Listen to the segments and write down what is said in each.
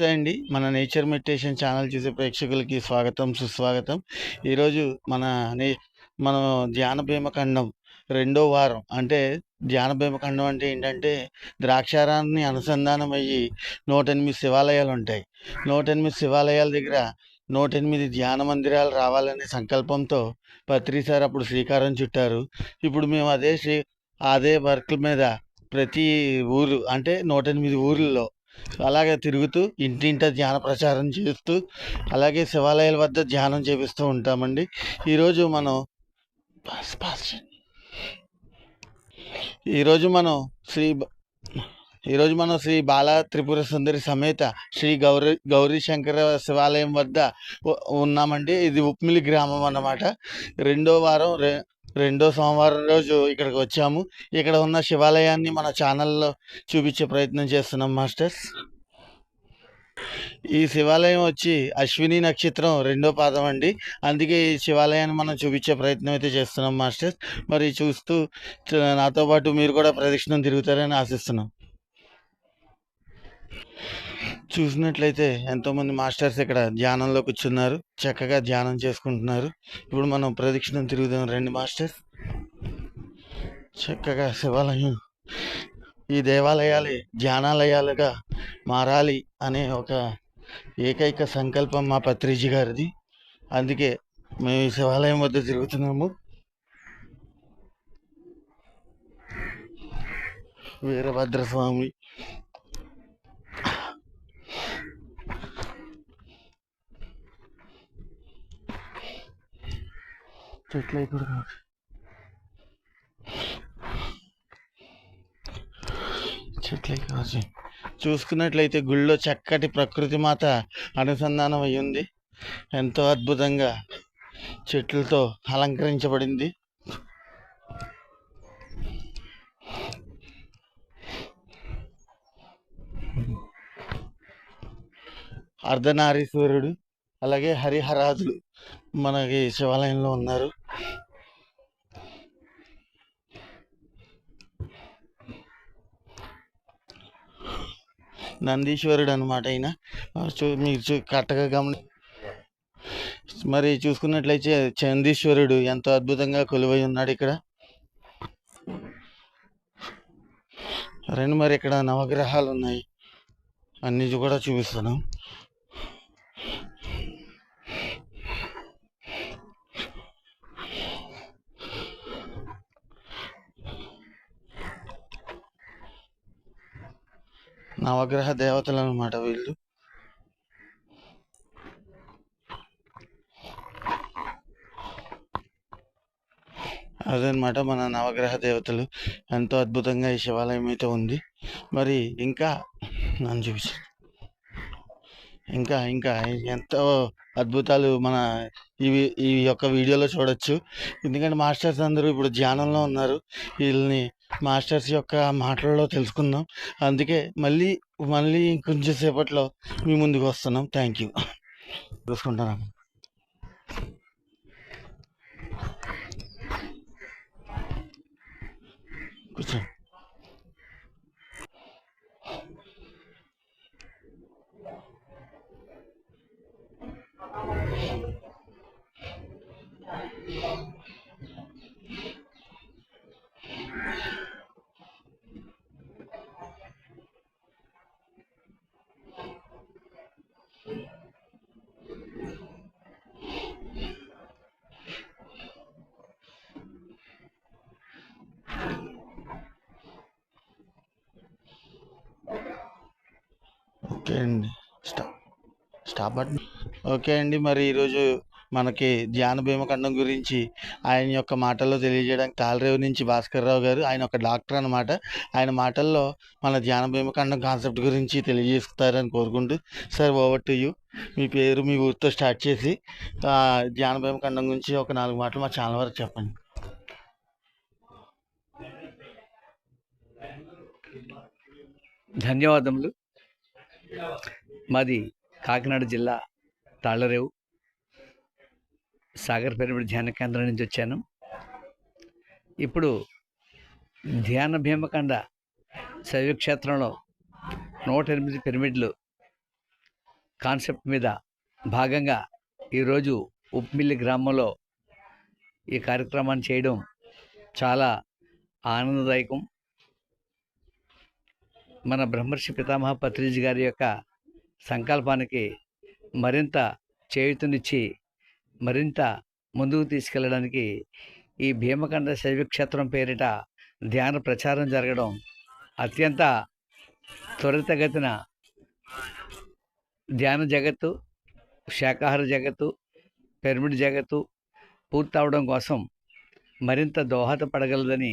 నమస్తే అండి మన నేచర్ మెడిటేషన్ ఛానల్ చూసే ప్రేక్షకులకి స్వాగతం సుస్వాగతం. ఈరోజు మన నే మన ధ్యాన భీమఖండం రెండో వారం. అంటే ధ్యాన భీమఖండం అంటే ఏంటంటే ద్రాక్షారాన్ని అనుసంధానం అయ్యి నూట ఎనిమిది శివాలయాలు ఉంటాయి నూట ఎనిమిది శివాలయాల దగ్గర నూట ఎనిమిది ధ్యాన మందిరాలు రావాలనే సంకల్పంతో పత్రిసారి అప్పుడు శ్రీకారం చుట్టారు. ఇప్పుడు మేము అదే శ్రీ అదే వర్క్ మీద ప్రతి ఊరు అంటే నూట ఎనిమిది ఊర్లలో అలాగే తిరుగుతూ ఇంటింట ధ్యాన ప్రచారం చేస్తూ అలాగే శివాలయాల వద్ద ధ్యానం చేపిస్తూ ఉంటామండి. ఈరోజు మనం ఈరోజు మనం శ్రీ బ- ఈరోజు మనం శ్రీ బాల త్రిపుర సుందరి సమేత శ్రీ గౌరీ గౌరీ శంకర శివాలయం వద్ద ఉన్నామండి. ఇది ఉప్మిలి గ్రామం అన్నమాట. రెండో వారం రెండో సోమవారం రోజు ఇక్కడికి వచ్చాము. ఇక్కడ ఉన్న శివాలయాన్ని మన ఛానల్లో చూపించే ప్రయత్నం చేస్తున్నాం మాస్టర్స్. ఈ శివాలయం వచ్చి అశ్విని నక్షత్రం రెండో పాదం అండి. అందుకే ఈ శివాలయాన్ని మనం చూపించే ప్రయత్నం అయితే చేస్తున్నాం మాస్టర్స్. మరి చూస్తూ నాతో పాటు మీరు కూడా ప్రదక్షిణం తిరుగుతారని ఆశిస్తున్నాం. చూసినట్లయితే ఎంతోమంది మాస్టర్స్ ఇక్కడ ధ్యానంలో కూర్చున్నారు. చక్కగా ధ్యానం చేసుకుంటున్నారు. ఇప్పుడు మనం ప్రదక్షిణం తిరుగుదాం రండి మాస్టర్స్. చక్కగా శివాలయం. ఈ దేవాలయాలే ధ్యానాలయాలుగా మారాలి అనే ఒక ఏకైక సంకల్పం మా పత్రిజీ గారిది. అందుకే మేము ఈ శివాలయం వద్ద తిరుగుతున్నాము. వీరభద్రస్వామి చెట్లు కూడా కాదు. చెట్లే చూసుకున్నట్లయితే గుళ్ళో చక్కటి ప్రకృతి మాత అనుసంధానం అయి ఉంది ఎంతో అద్భుతంగా చెట్లతో అలంకరించబడింది. అర్ధనారీశ్వరుడు అలాగే హరిహరాదులు మనకి శివాలయంలో ఉన్నారు. నందీశ్వరుడు అనమాట ఆయన చూ మీరు చూ కరెక్ట్గా గమని మరి చూసుకున్నట్లయితే చందీశ్వరుడు ఎంతో అద్భుతంగా కొలువై ఉన్నాడు ఇక్కడ. రెండు మరి ఇక్కడ నవగ్రహాలు ఉన్నాయి. అన్ని కూడా చూపిస్తాను నవగ్రహ దేవతలు అనమాట వీళ్ళు. అదనమాట మన నవగ్రహ దేవతలు ఎంతో అద్భుతంగా ఈ శివాలయం అయితే ఉంది. మరి ఇంకా నన్ను చూసి. ఇంకా ఇంకా ఎంతో అద్భుతాలు మన ఇవి ఈ యొక్క వీడియోలో చూడొచ్చు. ఎందుకంటే మాస్టర్స్ అందరూ ఇప్పుడు ధ్యానంలో ఉన్నారు. వీళ్ళని మాస్టర్స్ యొక్క మాటలలో తెలుసుకుందాం. అందుకే మళ్ళీ మళ్ళీ కొంచెం సేపట్లో మీ ముందుకు వస్తున్నాం. థ్యాంక్ యూ చూసుకుంటాను కూర్చో అండి. స్టాప్ స్టాప్ బటన్ ఓకే అండి. మరి ఈరోజు మనకి ధ్యాన భీమఖండం గురించి ఆయన యొక్క మాటల్లో తెలియజేయడానికి తాళరేవు నుంచి భాస్కర్ రావు గారు ఆయన ఒక డాక్టర్ అన్నమాట. ఆయన మాటల్లో మన ధ్యాన భీమఖండం కాన్సెప్ట్ గురించి తెలియజేస్తారని కోరుకుంటూ సార్ ఓవర్ టు యూ. మీ పేరు మీ ఊరితో స్టార్ట్ చేసి ధ్యాన భీమఖండం గురించి ఒక నాలుగు మాటలు మా ఛానల్ వరకు చెప్పండి. ధన్యవాదములు. మాది కాకినాడ జిల్లా తాళ్ళరేవు సాగర్ పిరమిడ్ ధ్యాన కేంద్రం నుంచి వచ్చాను. ఇప్పుడు ధ్యాన భీమకండ శైవక్షేత్రంలో నూట ఎనిమిది పిరమిడ్లు కాన్సెప్ట్ మీద భాగంగా ఈరోజు ఉప్మిల్లి గ్రామంలో ఈ కార్యక్రమాన్ని చేయడం చాలా ఆనందదాయకం. మన బ్రహ్మర్షి పితామహ పత్రిజీ గారి యొక్క సంకల్పానికి మరింత చేయుతనిచ్చి మరింత ముందుకు తీసుకెళ్ళడానికి ఈ భీమకండ శైవక్షేత్రం పేరిట ధ్యాన ప్రచారం జరగడం అత్యంత త్వరితగతిన ధ్యాన జగత్తు శాకాహార జగత్తు పిరమిడ్ జగత్తు పూర్తవడం కోసం మరింత దోహదపడగలదని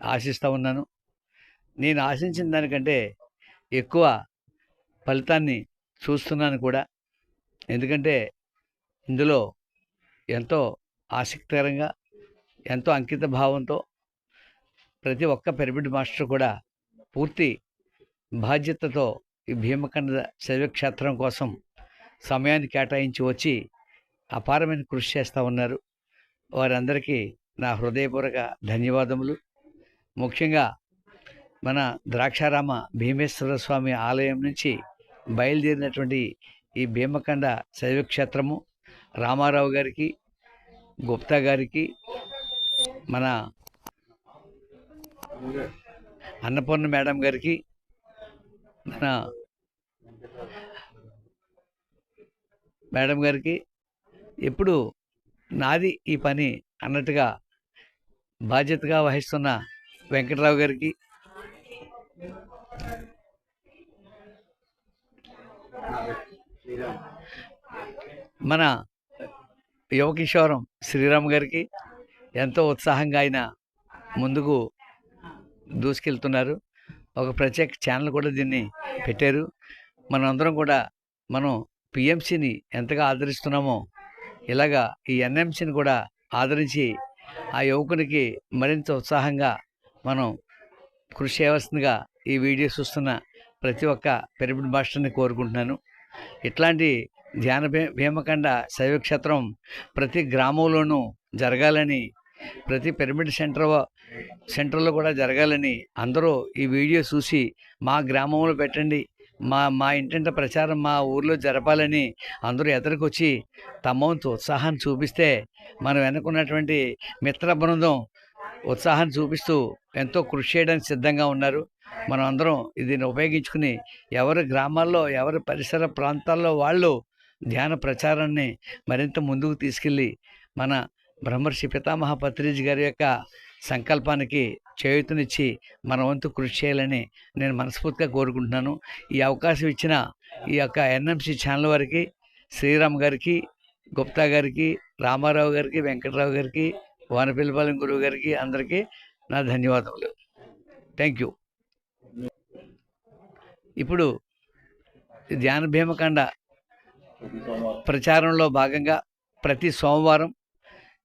ఆశిస్తూ ఉన్నాను. నేను ఆశించిన దానికంటే ఎక్కువ ఫలితాన్ని చూస్తున్నాను కూడా. ఎందుకంటే ఇందులో ఎంతో ఆసక్తికరంగా ఎంతో అంకిత భావంతో ప్రతి ఒక్క పిరమిడ్ మాస్టర్ కూడా పూర్తి బాధ్యతతో ఈ భీమకండ శైవక్షేత్రం కోసం సమయాన్ని కేటాయించి వచ్చి అపారమైన కృషి చేస్తూ ఉన్నారు. వారందరికీ నా హృదయపూర్వక ధన్యవాదములు. ముఖ్యంగా మన ద్రాక్షారామ భీమేశ్వర స్వామి ఆలయం నుంచి బయలుదేరినటువంటి ఈ భీమకండ శైవక్షేత్రము రామారావు గారికి గుప్తా గారికి మన అన్నపూర్ణ మేడం గారికి మన మేడం గారికి ఎప్పుడు నాది ఈ పని అన్నట్టుగా బాధ్యతగా వహిస్తున్న వెంకట్రావు గారికి మన యువకిషోరం శ్రీరామ్ గారికి ఎంతో ఉత్సాహంగా ఆయన ముందుకు దూసుకెళ్తున్నారు. ఒక ప్రత్యేక ఛానల్ కూడా దీన్ని పెట్టారు. మనందరం కూడా మనం పిఎంసిని ఎంతగా ఆదరిస్తున్నామో ఇలాగా ఈ ఎన్ఎంసిని కూడా ఆదరించి ఆ యువకునికి మరింత ఉత్సాహంగా మనం కృషి చేయవలసిందిగా ఈ వీడియో చూస్తున్న ప్రతి ఒక్క పిరమిడ్ మాస్టర్ని కోరుకుంటున్నాను. ఇట్లాంటి ధ్యాన భీమకండ శైవక్షేత్రం ప్రతి గ్రామంలోనూ జరగాలని ప్రతి పిరమిడ్ సెంటర్ సెంటర్లో కూడా జరగాలని అందరూ ఈ వీడియో చూసి మా గ్రామంలో పెట్టండి. మా మా ఇంటింట ప్రచారం మా ఊర్లో జరపాలని అందరూ ఎదురుకొచ్చి తమ వంతు ఉత్సాహాన్ని చూపిస్తే మనం వెనుకున్నటువంటి మిత్ర బృందం ఉత్సాహాన్ని చూపిస్తూ ఎంతో కృషి చేయడానికి సిద్ధంగా ఉన్నారు. మనం అందరం దీన్ని ఉపయోగించుకుని ఎవరి గ్రామాల్లో ఎవరి పరిసర ప్రాంతాల్లో వాళ్ళు ధ్యాన ప్రచారాన్ని మరింత ముందుకు తీసుకెళ్ళి మన బ్రహ్మర్షి పితామహ పత్రిజ్ గారి యొక్క సంకల్పానికి చేయూతనిచ్చి మన వంతు కృషి చేయాలని నేను మనస్ఫూర్తిగా కోరుకుంటున్నాను. ఈ అవకాశం ఇచ్చిన ఈ యొక్క ఎన్ఎంసి ఛానల్ వారికి శ్రీరామ్ గారికి గుప్తా గారికి రామారావు గారికి వెంకటరావు గారికి వానపిల్లపాలెం గురువు గారికి అందరికీ నా ధన్యవాదములు. థ్యాంక్ యూ ఇప్పుడు ఈ ధ్యాన భీమకాండ ప్రచారంలో భాగంగా ప్రతి సోమవారం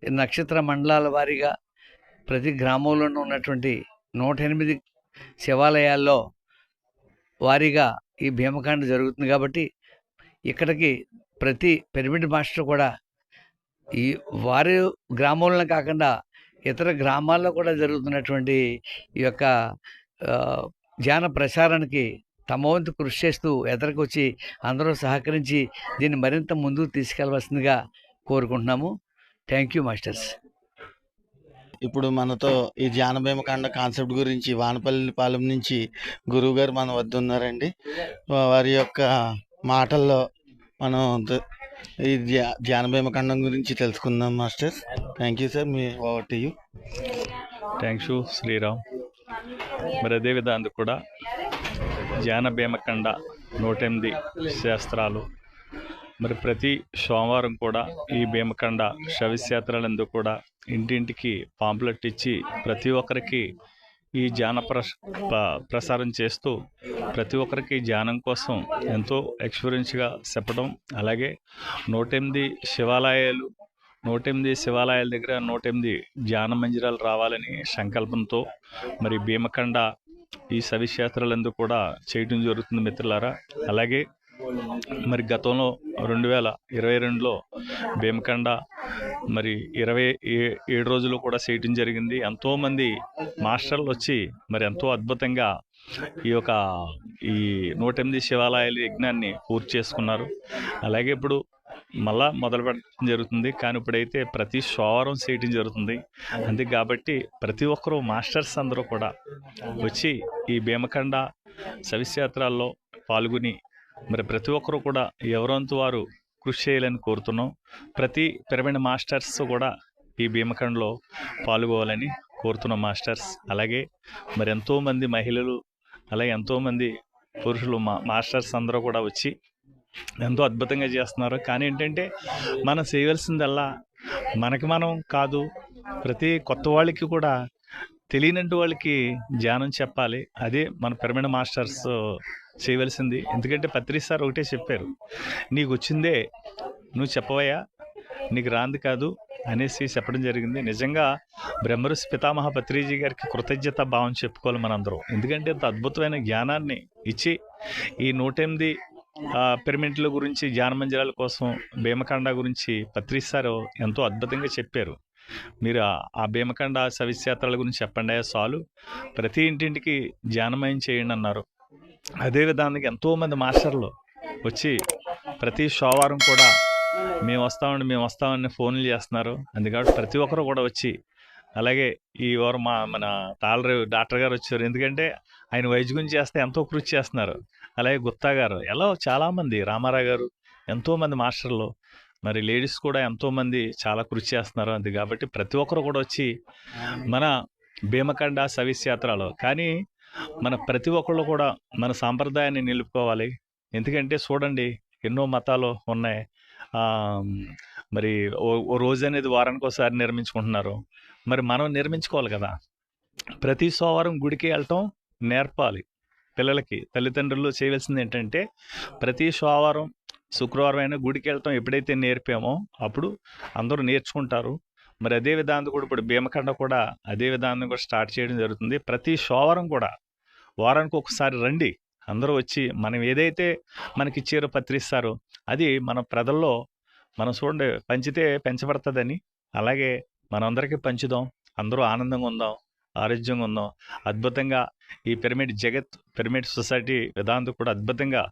నక్షత్ర మండలాల వారీగా ప్రతి గ్రామంలోనూ ఉన్నటువంటి నూట ఎనిమిది శివాలయాల్లో వారీగా ఈ భీమకాండ జరుగుతుంది కాబట్టి ఇక్కడికి ప్రతి పిరమిడ్ మాస్టర్ కూడా ఈ వారి గ్రామంలో కాకుండా ఇతర గ్రామాల్లో కూడా జరుగుతున్నటువంటి ఈ యొక్క ధ్యాన ప్రచారానికి తమ వంతు కృషి చేస్తూ ఎదరికొచ్చి అందరూ సహకరించి దీన్ని మరింత ముందుకు తీసుకెళ్ళవలసిందిగా కోరుకుంటున్నాము. Thank you masters. ఇప్పుడు మనతో ఈ ధ్యాన భీమకాండ కాన్సెప్ట్ గురించి వానపల్లి పాలెం నుంచి గురువుగారు మన వద్ద ఉన్నారండి. వారి యొక్క మాటల్లో మనం ఈ ధ్యాన భీమకాండం గురించి తెలుసుకుందాం master thank you sir me over to you thank you Shriram. మరి అదే విధాంగా కూడా ధ్యాన భీమకండ నూట ఎనిమిది శాస్త్రాలు. మరి ప్రతి సోమవారం కూడా ఈ భీమకండ శవిశాస్త్రాలందు కూడా ఇంటింటికి పాంప్లెట్ ఇచ్చి ప్రతి ఒక్కరికి ఈ ధ్యాన ప్రస ప్రసారం చేస్తూ ప్రతి ఒక్కరికి ధ్యానం కోసం ఎంతో ఎక్స్పీరియన్స్గా చెప్పడం అలాగే నూట ఎనిమిది శివాలయాలు నూట ఎనిమిది శివాలయాల దగ్గర నూట ఎనిమిది ధ్యాన మందిరాలు రావాలని సంకల్పంతో మరి భీమకండ ఈ సవిక్షేత్రాలందు కూడా చేయటం జరుగుతుంది మిత్రులారా. అలాగే మరి గతంలో రెండు వేల ఇరవై రెండులో భీమకండ మరి ఇరవై ఏ- ఏడు రోజులు కూడా చేయటం జరిగింది. ఎంతోమంది మాస్టర్లు వచ్చి మరి ఎంతో అద్భుతంగా ఈ యొక్క ఈ నూట ఎనిమిది శివాలయాల యజ్ఞాన్ని పూర్తి చేసుకున్నారు. అలాగే ఇప్పుడు మళ్ళా మొదలు పెట్టడం జరుగుతుంది. కానీ ఇప్పుడైతే ప్రతి సోమవారం చేయటం జరుగుతుంది. అంతే కాబట్టి ప్రతి ఒక్కరూ మాస్టర్స్ అందరూ కూడా వచ్చి ఈ భీమకండ సవిశ్యాత్రాల్లో పాల్గొని మరి ప్రతి ఒక్కరూ కూడా ఎవరంతు వారు కృషి చేయాలని కోరుతున్నాం. ప్రతి పిరమిడ్ మాస్టర్స్ కూడా ఈ భీమకండలో పాల్గొవాలని కోరుతున్నాం మాస్టర్స్. అలాగే మరి ఎంతోమంది మహిళలు అలాగే ఎంతోమంది పురుషులు మా మాస్టర్స్ అందరూ కూడా వచ్చి ఎంతో అద్భుతంగా చేస్తున్నారు. కానీ ఏంటంటే మనం చేయవలసిందల్లా మనకి మనం కాదు ప్రతి కొత్త వాళ్ళకి కూడా తెలియనట్టు వాళ్ళకి ధ్యానం చెప్పాలి. అదే మన పిరమిడ్ మాస్టర్స్ చేయవలసింది. ఎందుకంటే పత్రి సార్ ఒకటే చెప్పారు. నీకు వచ్చిందే నువ్వు చెప్పవయ్యా నీకు రాంది కాదు అనేసి చెప్పడం జరిగింది. నిజంగా బ్రహ్మరుషి పితామహ పత్రిజీ గారికి కృతజ్ఞత భావం చెప్పుకోవాలి మనందరం. ఎందుకంటే ఇంత అద్భుతమైన జ్ఞానాన్ని ఇచ్చి ఈ నూట ఎనిమిది పిరమిడ్ల గురించి జ్ఞానమంజరాల కోసం భీమకండ గురించి పత్రిక సార్ ఎంతో అద్భుతంగా చెప్పారు. మీరు ఆ- భీమకండ సవిశాత్రాల గురించి చెప్పండి సాలు ప్రతి ఇంటింటికి ధ్యానమయం చేయండి అన్నారు. అదే విధానికి ఎంతోమంది మాస్టర్లు వచ్చి ప్రతి సోమవారం కూడా మేము వస్తామండి మేము వస్తామని ఫోన్లు చేస్తున్నారు. అందుకని ప్రతి ఒక్కరు కూడా వచ్చి అలాగే ఈ వారం మా మన తాళరేవు డాక్టర్ గారు వచ్చారు. ఎందుకంటే ఆయన వైద్యం చేస్తే ఎంతో కృషి చేస్తున్నారు. అలాగే గుత్తా గారు ఎలా చాలామంది రామారావు గారు ఎంతోమంది మాస్టర్లు మరి లేడీస్ కూడా ఎంతోమంది చాలా కృషి చేస్తున్నారు. అది కాబట్టి ప్రతి ఒక్కరు కూడా వచ్చి మన భీమకండ సవిస్ యాత్రలో. కానీ మన ప్రతి ఒక్కళ్ళు కూడా మన సాంప్రదాయాన్ని నిలుపుకోవాలి. ఎందుకంటే చూడండి ఎన్నో మతాలు ఉన్నాయి. మరి ఓ ఓ రోజు అనేది వారానికి ఒకసారి నిర్మించుకుంటున్నారు. మరి మనం నిర్మించుకోవాలి కదా. ప్రతి సోమవారం గుడికి వెళ్ళటం నేర్పాలి పిల్లలకి. తల్లిదండ్రులు చేయవలసింది ఏంటంటే ప్రతి సోమవారం శుక్రవారం అయినా గుడికి వెళ్ళటం ఎప్పుడైతే నేర్పామో అప్పుడు అందరూ నేర్చుకుంటారు. మరి అదే విధానం కూడా ఇప్పుడు భీమకండ కూడా అదే విధానం కూడా స్టార్ట్ చేయడం జరుగుతుంది. ప్రతి సోమవారం కూడా వారానికి ఒకసారి రండి. అందరూ వచ్చి మనం ఏదైతే మనకి ఇచ్చారో పత్రిస్తారో అది మన ప్రజల్లో మనం చూడండి పంచితే పెంచబడుతుందని అలాగే మనందరికీ పంచుదాం. అందరూ ఆనందంగా ఉందాం ఆరోగ్యంగా ఉందాం. అద్భుతంగా ఈ పిరమిడ్ జగత్ పిరమిడ్ సొసైటీ విధానం కూడా అద్భుతంగా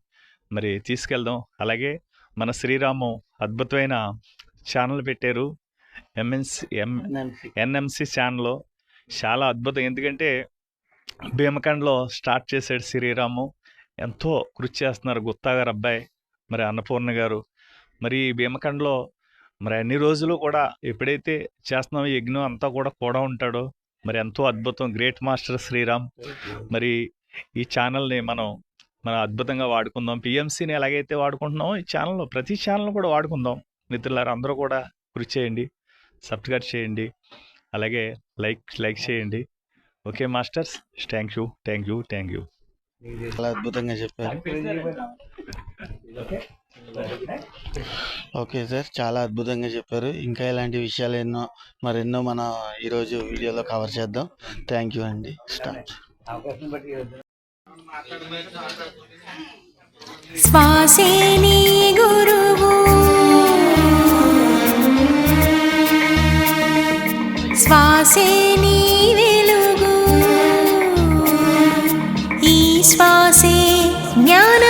మరి తీసుకెళ్దాం. అలాగే మన శ్రీరాము అద్భుతమైన ఛానల్ పెట్టారు. ఎంఎన్సి ఎం ఎన్ఎంసి ఛానల్లో చాలా అద్భుతం. ఎందుకంటే భీమకండ్లో స్టార్ట్ చేశాడు శ్రీరాము. ఎంతో కృషి చేస్తున్నారు గుత్తా గారు అబ్బాయి మరి అన్నపూర్ణ గారు. మరి భీమకండ్లో మరి అన్ని రోజులు కూడా ఎప్పుడైతే చేస్తున్నామో యజ్ఞం అంతా కూడా కూడా ఉంటాడో. మరి ఎంతో అద్భుతం. Great master Shriram. మరి ఈ ఛానల్ని మనం మనం అద్భుతంగా వాడుకుందాం. పిఎంసీని ఎలాగైతే వాడుకుంటున్నామో ఈ ఛానల్లో ప్రతి ఛానల్ కూడా వాడుకుందాం. మిత్రులారు అందరూ కూడా కృషి చేయండి. సబ్స్క్రైబ్ చేయండి. అలాగే లైక్ లైక్ చేయండి. Okay masters thank you thank you thank you. చాలా అద్భుతంగా చెప్పారు. ఓకే సార్ చాలా అద్భుతంగా చెప్పారు. ఇంకా ఇలాంటి విషయాలు ఎన్నో మరెన్నో మనం ఈరోజు వీడియోలో కవర్ చేద్దాం. థ్యాంక్ యూ అండి. స్టార్ట్ శ్వాసే శ్వాసే నీ వెలుగు. ఈ శ్వాసే జ్ఞాన